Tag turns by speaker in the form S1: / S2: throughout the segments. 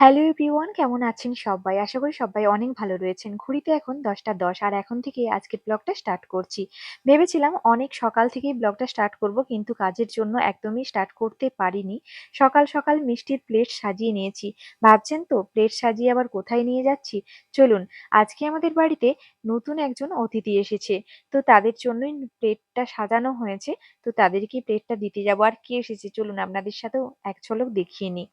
S1: Hello everyone কেমন আছেন সবাই? আশা করি সবাই অনেক ভালো রয়েছেন। ঘড়িতে এখন ১০টা ১০ আর এখন থেকে আজকের ব্লগটা স্টার্ট করছি। ভেবেছিলাম অনেক সকাল থেকেই ব্লগটা স্টার্ট করব কিন্তু কাজের জন্য একদমই স্টার্ট করতে পারিনি। সকাল, সকাল মিষ্টির প্লেট সাজিয়ে নিয়েছি। ভাবছেন তো প্লেট সাজিয়ে আবার কোথায় নিয়ে যাচ্ছি? চলুন আজকে আমাদের বাড়িতে নতুন একজন অতিথি এসেছে। তো তাদের জন্যই প্লেটটা সাজানো হয়েছে। তো তাদেরকেই প্লেটটা দিতে যাব। আর কে এসেছে চলুন আপনাদের সাথেও এক ঝলক দেখিয়ে নিই।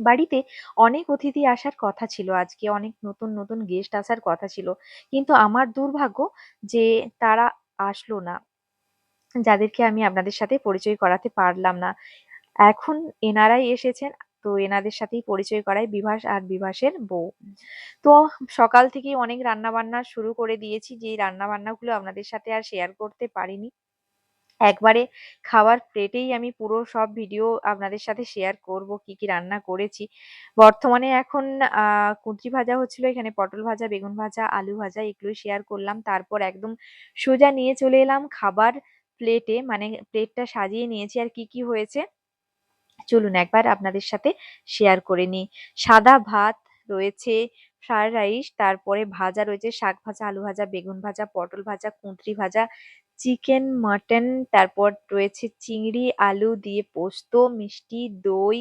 S1: বাড়িতে অনেক অতিথি আসার কথা ছিল, আজকে অনেক নতুন নতুন গেস্ট আসার কথা ছিল। কিন্তু আমার দুর্ভাগ্য যে তারা আসলো না। যাদেরকে আমি আপনাদের সাথে পরিচয় করাতে পারলাম না। এখন এনারাই এসেছেন, তো এনাদের সাথেই পরিচয় করাই বিভাস আর বিভাসের বউ। তো সকাল থেকেই অনেক রান্না বান্না শুরু করে দিয়েছি যে রান্না বান্নাগুলো আপনাদের সাথে আর শেয়ার করতে পারিনি। একবারে খাওয়ার প্লেটেই আমি পুরো সব ভিডিও আপনাদের সাথে শেয়ার করব কি কি রান্না করেছি। বর্তমানে এখন কুঁদরি ভাজা হচ্ছিল এখানে পটল ভাজা, বেগুন ভাজা, আলু ভাজা এগুলোই শেয়ার করলাম। তারপর একদম সোজা নিয়ে চলে এলাম খাবার প্লেটে মানে প্লেটটা সাজিয়ে নিয়েছি আর কি, কি হয়েছে চলুন একবার আপনাদের সাথে শেয়ার করে নিই। সাদা ভাত রয়েছে, ফ্রায়েড রাইস, তারপরে ভাজা রয়েছে শাক ভাজা, আলু ভাজা, বেগুন ভাজা, পটল ভাজা, কুঁদরি ভাজা, চিকেন, মাটন, তারপর রয়েছে চিংড়ি, আলু দিয়ে পোস্ত, মিষ্টি, দই,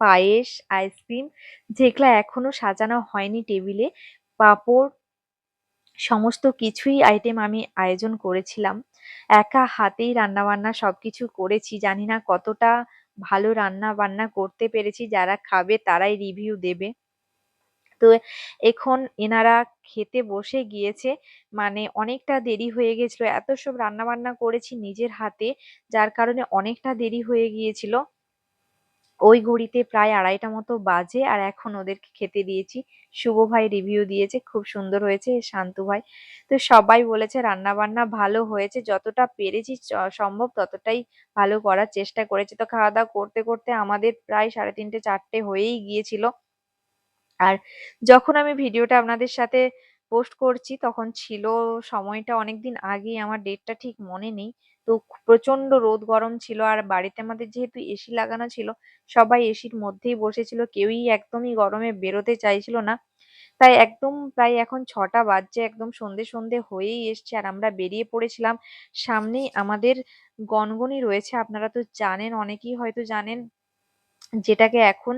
S1: পায়েস, আইসক্রিম যেগুলা এখনও সাজানো হয়নি টেবিলে। পাঁপড় সমস্ত কিছুই আইটেম আমি আয়োজন করেছিলাম। একা হাতেই রান্নাবান্না সবকিছু করেছি। জানি না কতটা ভালো রান্না-বান্না করতে পেরেছি। যারা খাবে তারাই রিভিউ দেবে। তো এখন এনারা খেতে বসে গিয়েছে। মানে অনেকটা দেরি হয়ে গেছিল। এত সব রান্নাবান্না করেছি নিজের হাতে, যার কারণে অনেকটা দেরি হয়ে গিয়েছিল। ওই ঘড়িতে প্রায় ২:৩০ মতো বাজে আর এখন ওদেরকে খেতে দিয়েছি। শুভ ভাই রিভিউ দিয়েছে, খুব সুন্দর হয়েছে। শান্তু ভাই। তো সবাই বলেছে রান্নাবান্না ভালো হয়েছে। যতটা পেরেছি সম্ভব ততটাই ভালো করার চেষ্টা করেছি। তো খাওয়া-দাওয়া করতে, করতে আমাদের প্রায় ৩:৩০ ৪:০০ হয়েই গিয়েছিল। আর যখন আমি ভিডিওটা আপনাদের সাথে পোস্ট করছি তখন ছিল সময়টা অনেকদিন আগেই আমার ডেটটা ঠিক মনে নেই। তো প্রচণ্ড রোদ গরম ছিল আর বাড়িতে আমাদের যেহেতু এসি লাগানো ছিল সবাই এসির মধ্যেই বসেছিল। কেউই একদমই গরমে বেরোতে চাইছিল না। তাই একদম প্রায় এখন ছটা বাজছে একদম সন্ধে, সন্ধে হয়েই এসছে আর আমরা বেরিয়ে পড়েছিলাম। সামনেই আমাদের গনগনি রয়েছে আপনারা তো জানেন অনেকেই হয়তো জানেন যেটাকে এখন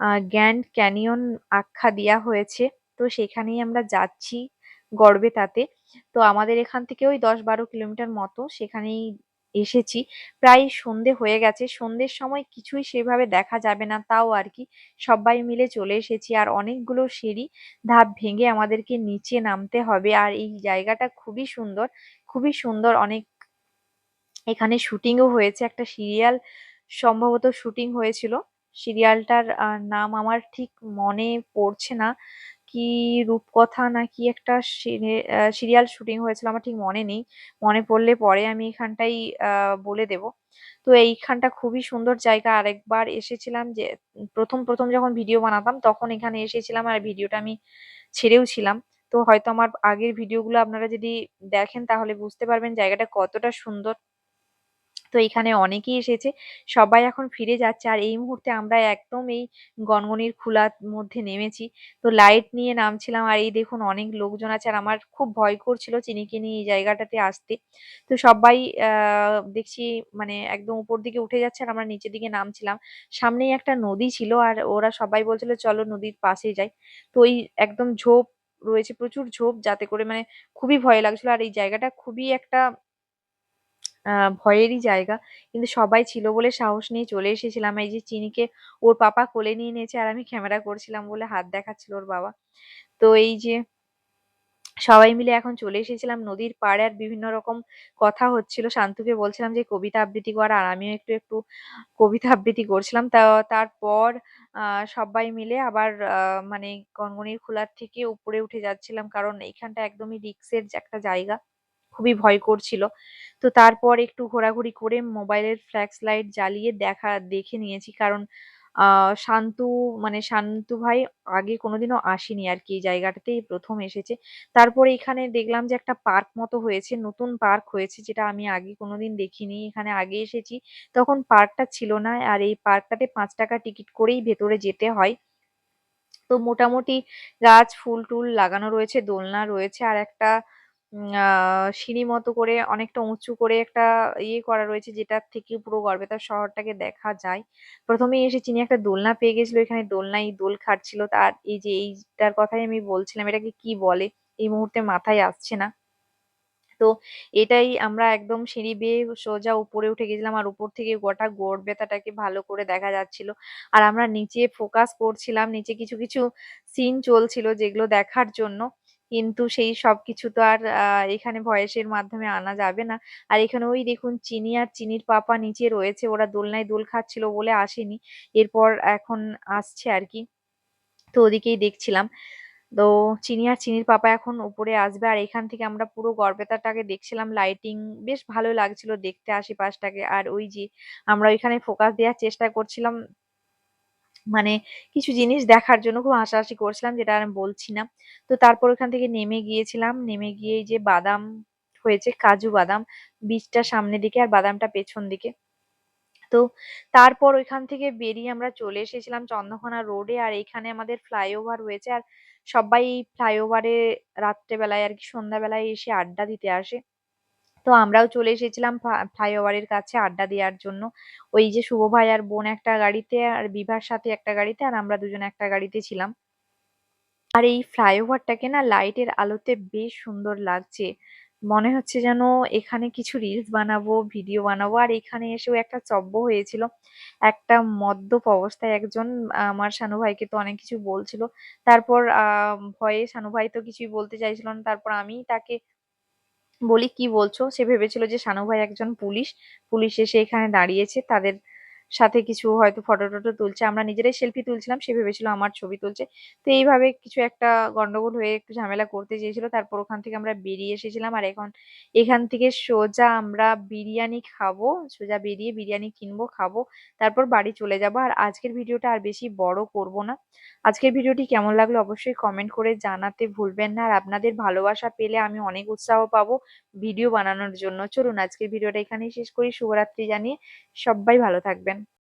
S1: আ গ্র্যান্ড ক্যানিয়ন আখ্যা দেওয়া হয়েছে। তো সেখানেই আমরা যাচ্ছি গর্বে তাতে তো আমাদের এখান থেকে ওই দশ বারো কিলোমিটার মতো সেখানেই এসেছি। প্রায় সন্ধে হয়ে গেছে। সন্ধ্যের সময় কিছুই সেভাবে দেখা যাবে না তাও আর কি সবাই মিলে চলে এসেছি। আর অনেকগুলো সিঁড়ি ধাপ ভেঙে আমাদেরকে নিচে নামতে হবে। আর এই জায়গাটা খুবই সুন্দর, খুবই সুন্দর অনেক এখানে শুটিংও হয়েছে। একটা সিরিয়াল সম্ভবত শুটিং হয়েছিল। সিরিয়ালটার নাম আমার ঠিক মনে পড়ছে না। কি রূপকথা না কি একটা সিরিয়াল শুটিং হয়েছিল আমার ঠিক মনে নেই। মনে পড়লে পরে আমি এখানটাই বলে দেব। তো এইখানটা খুবই সুন্দর জায়গা। আরেকবার এসেছিলাম যে ১ম, ১ম যখন ভিডিও বানাতাম তখন এখানে এসেছিলাম আর ভিডিওটা আমি ছেড়েও ছিলাম। তো হয়তো আমার আগের ভিডিওগুলো আপনারা যদি দেখেন তাহলে বুঝতে পারবেন জায়গাটা কতটা সুন্দর। তো এখানে অনেকেই এসেছে। সবাই এখন ফিরে যাচ্ছে। আর এই মুহূর্তে আমরা একদম এই গনগনির খোলার মধ্যে নেমেছি। তো লাইট নিয়ে নামছিলাম আর এই দেখুন অনেক লোকজন আছে। আর আমার খুব ভয় করছিল চিনিকে নিয়ে এই জায়গাটাতে আসতে। তো সবাই দেখছি মানে একদম উপর দিকে উঠে যাচ্ছে আর আমরা নিচের দিকে নামছিলাম। সামনেই একটা নদী ছিল আর ওরা সবাই বলছিল, চলো নদীর পাশে যাই। তো ওই একদম ঝোপ রয়েছে, প্রচুর ঝোপ যাতে করে মানে খুবই ভয় লাগছিল। আর এই জায়গাটা খুবই একটা ভয়েরই জায়গা। কিন্তু সবাই ছিল বলে সাহস নিয়ে চলে এসেছিলাম। এই যে চিনিকে ওর পাপা কোলে নিয়ে নিয়েছে আর আমি ক্যামেরা করছিলাম বলে হাত দেখাচ্ছিল ওর বাবা। তো এই যে সবাই মিলে এখন চলে এসেছিলাম নদীর পাড়ে আর বিভিন্ন রকম কথা হচ্ছিল। শান্তুকে বলছিলাম যে কবিতা আবৃত্তি কর আর আমিও একটু, একটু কবিতা আবৃত্তি করছিলাম। তা তারপর সবাই মিলে আবার মানে গনগনির খোলার থেকে উপরে উঠে যাচ্ছিলাম। কারণ এইখানটা একদমই রিস্কের একটা জায়গা। খুবই ভয় করছিল। তো তারপর একটু ঘোরাঘুরি করে মোবাইলের ফ্ল্যাক্স লাইট জ্বালিয়ে দেখা দেখে নিয়েছি। কারণ শান্তু মানে শান্তু ভাই আগে কোনোদিনও আসেনি আরকি এই জায়গাটাতেই প্রথম এসেছে। তারপরে এখানে দেখলাম যে একটা পার্ক মতো হয়েছে, নতুন পার্ক হয়েছে যেটা আমি আগে কোনোদিন দেখিনি। এখানে আগে এসেছি তখন পার্কটা ছিল না। আর এই পার্কটাতে ৳৫ টিকিট করেই ভেতরে যেতে হয়। তো মোটামুটি গাছ ফুল-টুল লাগানো রয়েছে, দোলনা রয়েছে আর একটা উম আ সিঁড়ি মতো করে অনেকটা উঁচু করে একটা ইয়ে করা রয়েছে যেটার থেকে পুরো গড়বেতার শহরটাকে দেখা যায়। প্রথমেই এসে চিনি একটা দোলনা পেয়ে গেছিল এখানে দোলনায় দোল খাটছিল। তার এই যে এইটার কথাই আমি বলছিলাম এটাকে কি বলে? এই মুহূর্তে মাথায় আসছে না। তো এটাই আমরা একদম সিঁড়ি বেয়ে সোজা উপরে উঠে গেছিলাম আর উপর থেকে গোটা গড়বেতাটাকে ভালো করে দেখা যাচ্ছিল। আর আমরা নিচে ফোকাস করছিলাম। নিচে কিছু, কিছু সিন চলছিল যেগুলো দেখার জন্য। কিন্তু সেই সবকিছু তো আর এখানে ভয়েসের মাধ্যমে আনা যাবে না। আর এখানে ওই দেখুন চিনি আর চিনির পাপা নিচে রয়েছে। ওরা দোলনায় দোল খাচ্ছিল বলে আসেনি। এরপর এখন আসছে আরকি। তো ওদিকেই দেখছিলাম। তো চিনি আর চিনির পাপা এখন উপরে আসবে আর এখান থেকে আমরা পুরো গড়বেতাটাকে দেখছিলাম লাইটিং বেশ ভালো লাগছিল দেখতে আশেপাশটাকে আর ওই যে আমরা ওইখানে ফোকাস দেওয়ার চেষ্টা করছিলাম মানে কিছু জিনিস দেখার জন্য খুব হাসাহাসি করছিলাম, যেটা আমি বলছি না। তো তারপর ওখান থেকে নেমে গিয়েছিলাম। নেমে গিয়ে যে বাদাম হয়েছে, কাজু বাদাম। বীজটা সামনের দিকে আর বাদামটা পেছন দিকে। তো তারপর ওইখান থেকে বেরিয়ে আমরা চলে এসেছিলাম চন্দ্রকোনা রোডে আর এইখানে আমাদের ফ্লাইওভার রয়েছে আর সবাই এই ফ্লাইওভারে রাত্রেবেলায় আর কি সন্ধ্যাবেলায় এসে আড্ডা দিতে আসে। তো আমরাও চলে এসেছিলাম ফ্লাইওভারের কাছে আড্ডা দেওয়ার জন্য। ওই যে শুভ ভাই আর বোন একটা গাড়িতে আর বিভার সাথে একটা গাড়িতে আর আমরা দুজন একটা গাড়িতে ছিলাম। আর এই ফ্লাইওভারটাকে না লাইটের আলোতে বেশ সুন্দর লাগছে। মনে হচ্ছে যেন এখানে কিছু রিলস বানাবো, ভিডিও বানাবো। আর এখানে এসেও একটা চব্য হয়েছিল। একটা মদ্যপ অবস্থায় একজন আমার শানু ভাইকে তো অনেক কিছু বলছিল। তারপর ভয়ে শানু ভাই তো কিছুই বলতে চাইছিল না। তারপর আমিই তাকে বলি, "কি বলছো?" সে ভেবেছিল যে শানু ভাই একজন পুলিশ। পুলিশ এসে এখানে দাঁড়িয়েছে। তাদের সাথে কিছু হয়তো ফটো-টটো তুলছে। আমরা নিজেরাই সেলফি তুলছিলাম। সে ভেবেছিল আমার ছবি তুলছে। তো এইভাবে কিছু একটা গন্ডগোল হয়ে একটু ঝামেলা করতে চেয়েছিল। তারপর ওখান থেকে আমরা বেরিয়ে এসেছিলাম। আর এখন এখান থেকে সোজা আমরা বিরিয়ানি খাব। সোজা বেরিয়ে বিরিয়ানি কিনবো, খাব। তারপর বাড়ি চলে যাব। আর আজকের ভিডিওটা আর বেশি বড় করব না। আজকের ভিডিওটি কেমন লাগল অবশ্যই কমেন্ট করে জানাতে ভুলবেন না। আর আপনাদের ভালোবাসা পেলে আমি অনেক উৎসাহ পাবো ভিডিও বানানোর জন্য। চলুন আজকের ভিডিওটা এখানেই শেষ করি। শুভরাত্রি জানিয়ে সব্বাই ভালো থাকবেন।